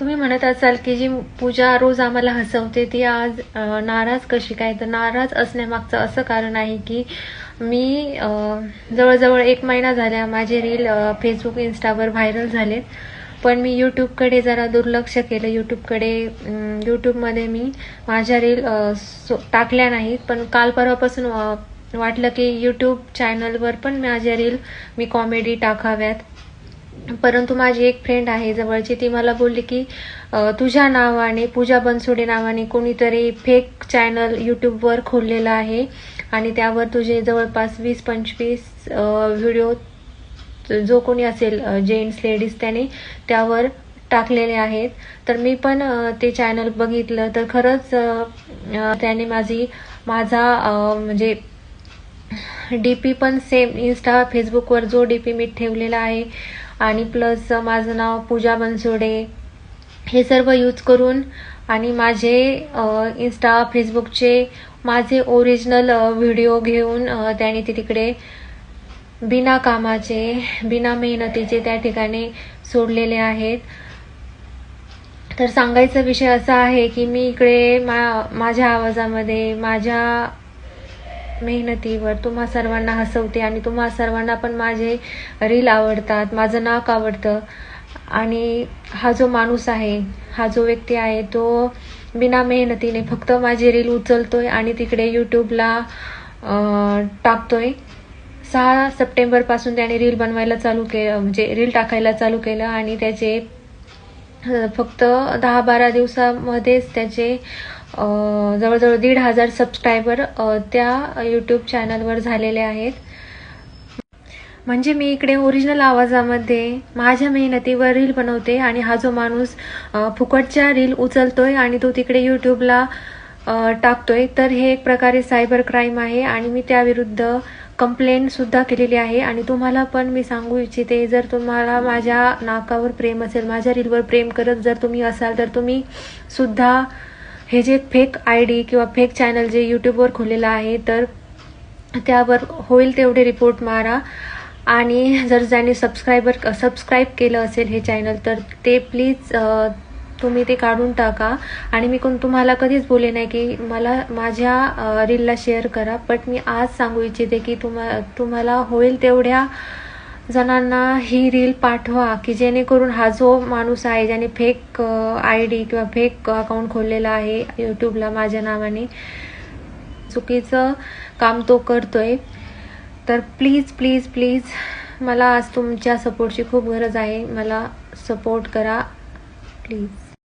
तुम्ही म्हणत असाल की जी पूजा रोज आम्हाला हसवते ती आज नाराज कशी काय? तर नाराज असण्यामागचं असं कारण आहे की मी जवळजवळ एक महिना झाल्या माझे रील फेसबुक इंस्टावर व्हायरल झालेत. पण मी यूट्यूबकडे जरा दुर्लक्ष केलं. यूट्यूबकडे अं, यूट्यूबमध्ये मी माझ्या रील सो- टाकल्या नाहीत. पण काल परवापासून वाटलं की यूट्यूब चॅनलवर पण माझ्या रील मी कॉमेडी टाकाव्यात. परंतु माझी एक फ्रेंड आहे जवळची ती मला बोलली की तुझ्या नावाने पूजा बनसोडे नावाने कोणीतरी फेक चॅनल यूट्यूबवर खोललेला आहे आणि त्यावर तुझे जवळपास वीस पंचवीस व्हिडिओ जो कोणी असेल जेंट्स लेडीज त्याने त्यावर टाकलेले आहेत. तर मी पण ते चॅनल बघितलं. तर खरंच त्याने माझी माझा म्हणजे डी पी पण सेम इन्स्टा फेसबुकवर जो डी पी मी ठेवलेला आहे. आणि प्लस माझं नाव पूजा बनसोडे. हे सर्व यूज करून आणि माझे इन्स्टा फेसबुकचे माझे ओरिजिनल व्हिडिओ घेऊन त्याने ते तिकडे बिना कामाचे बिना मेहनतीचे त्या ठिकाणी सोडलेले आहेत. तर सांगायचा विषय असा आहे की मी इकडे मा माझ्या आवाजामध्ये माझ्या मेहनतीवर. तुम्हा सर्वांना हसवते आणि तुम्हा सर्वांना पण माझे रील आवडतात माझं नाक आवडतं. आणि हा जो माणूस आहे हा जो व्यक्ती आहे तो बिना मेहनतीने फक्त माझे रील उचलतोय आणि तिकडे यूट्यूबला टाकतोय. सहा सप्टेंबरपासून त्याने रील बनवायला चालू केलं म्हणजे रील टाकायला चालू केलं आणि त्याचे फक्त दहा बारा दिवसामध्येच त्याचे जवळजवळ दीड हजार सबस्क्रायबर त्या यूट्यूब चॅनलवर झालेले आहेत. म्हणजे मी इकडे ओरिजिनल आवाजामध्ये माझ्या मेहनतीवर रील बनवते आणि हा जो माणूस फुकटच्या रील उचलतोय आणि तो तिकडे यूट्यूबला टाकतोय तर हे एक प्रकारे सायबर क्राईम आहे आणि मी त्याविरुद्ध कंप्लेंट सुद्धा केलेली आहे. आणि तुम्हाला पण मी सांगू इच्छिते जर तुम्हाला माझ्या नाकावर प्रेम असेल माझ्या रीलवर प्रेम करत जर तुम्ही असाल तर तुम्ही सुद्धा हे जे फेक आय डी किंवा फेक चॅनल जे यूट्यूबवर खोललेलं आहे तर त्यावर होईल तेवढे रिपोर्ट मारा. आणि जर ज्याने सबस्क्रायबर सबस्क्राईब केलं असेल हे चॅनल तर ते प्लीज तुम्ही ते काढून टाका. आणि मी कोण तुम्हाला कधीच बोले नाही की मला माझ्या रीलला शेअर करा. बट मी आज सांगू इच्छिते की तुम्हा तुम्हाला होईल तेवढ्या जणांना ही रील पाठवा की जेणेकरून हा जो माणूस आहे ज्याने फेक आय डी किंवा फेक अकाउंट खोललेला आहे यूट्यूबला माझ्या नावाने चुकीचं काम तो करतोय. तर प्लीज प्लीज प्लीज मला आज तुमच्या सपोर्टची खूप गरज आहे. मला सपोर्ट करा प्लीज